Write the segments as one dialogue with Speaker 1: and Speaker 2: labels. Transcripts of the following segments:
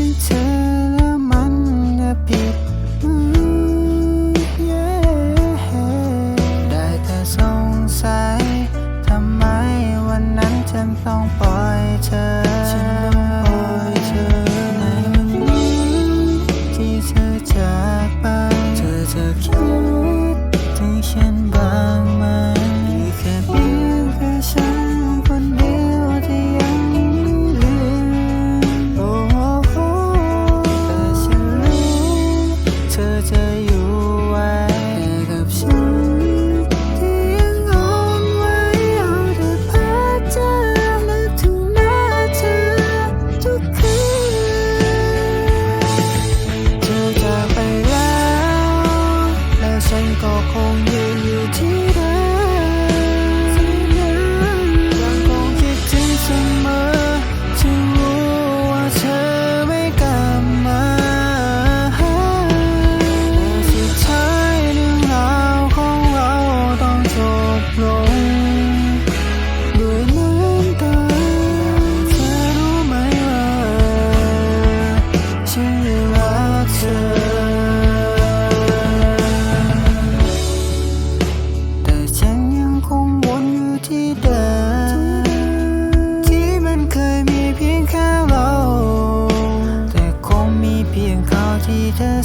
Speaker 1: ที่เธอและมันผิดมือได้แต่สงสัยทำไมวันนั้นฉันต้องปล่อยเธอ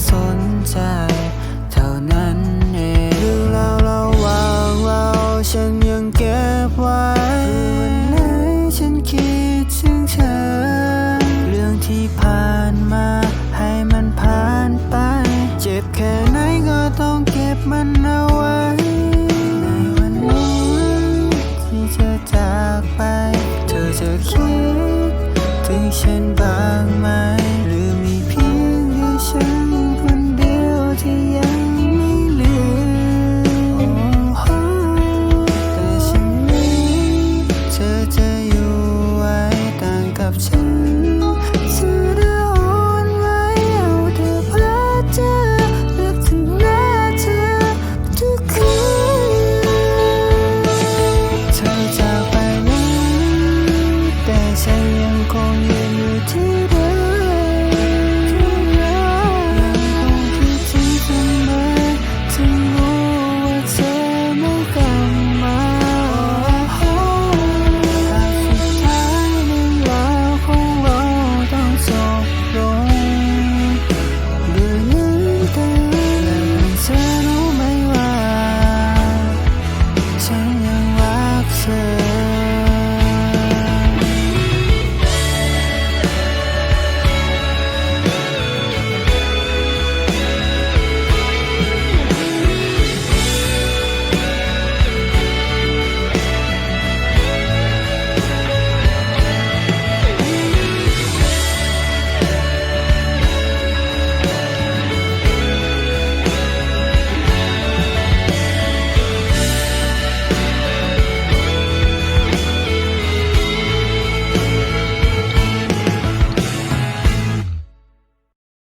Speaker 1: สนใจ เท่านั้นเองเรื่องราวเราว่าเราฉันยังเก็บไว้วันไหนฉันคิดถึงเธอ เรื่องที่ผ่านมา Có